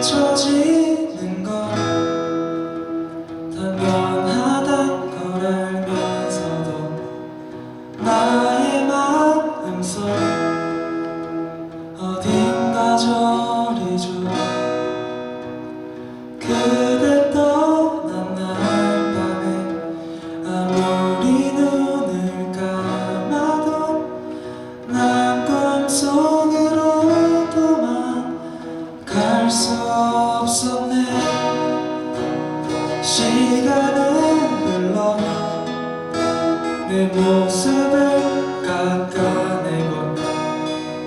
잊혀지는 건 당연하단 걸 알면서도 나의 마음속 어딘가 저리죠. 그대 떠난 날 밤에 아무리 눈을 감아도 난 꿈속으로도만 갈수 내 모습을 깎아내고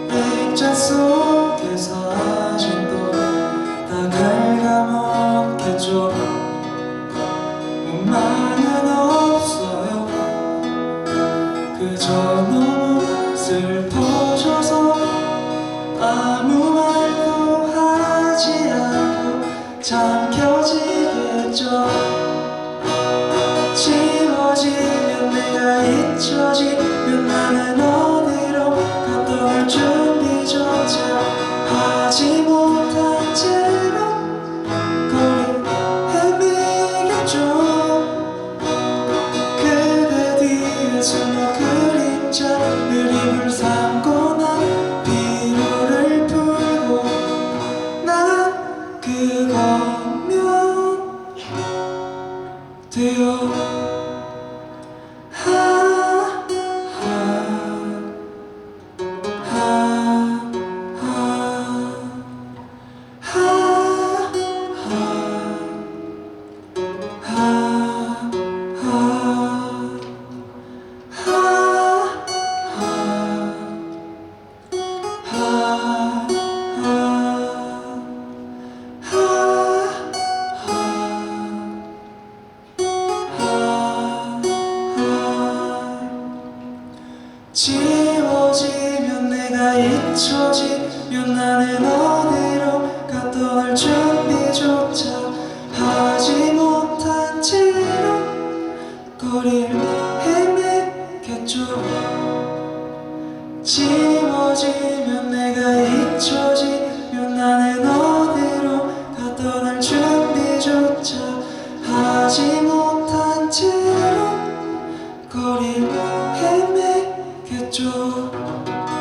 액자 속의 사진도 다 갉아먹겠죠 원망은 없어요. 그저 너무 슬퍼 난 그거면 돼요 지워지면 내가 잊혀지면 나는 어디로 갔던 준비조차 하지 못한 채로 거리를 헤매겠죠. 지워지면 내가 Thank you.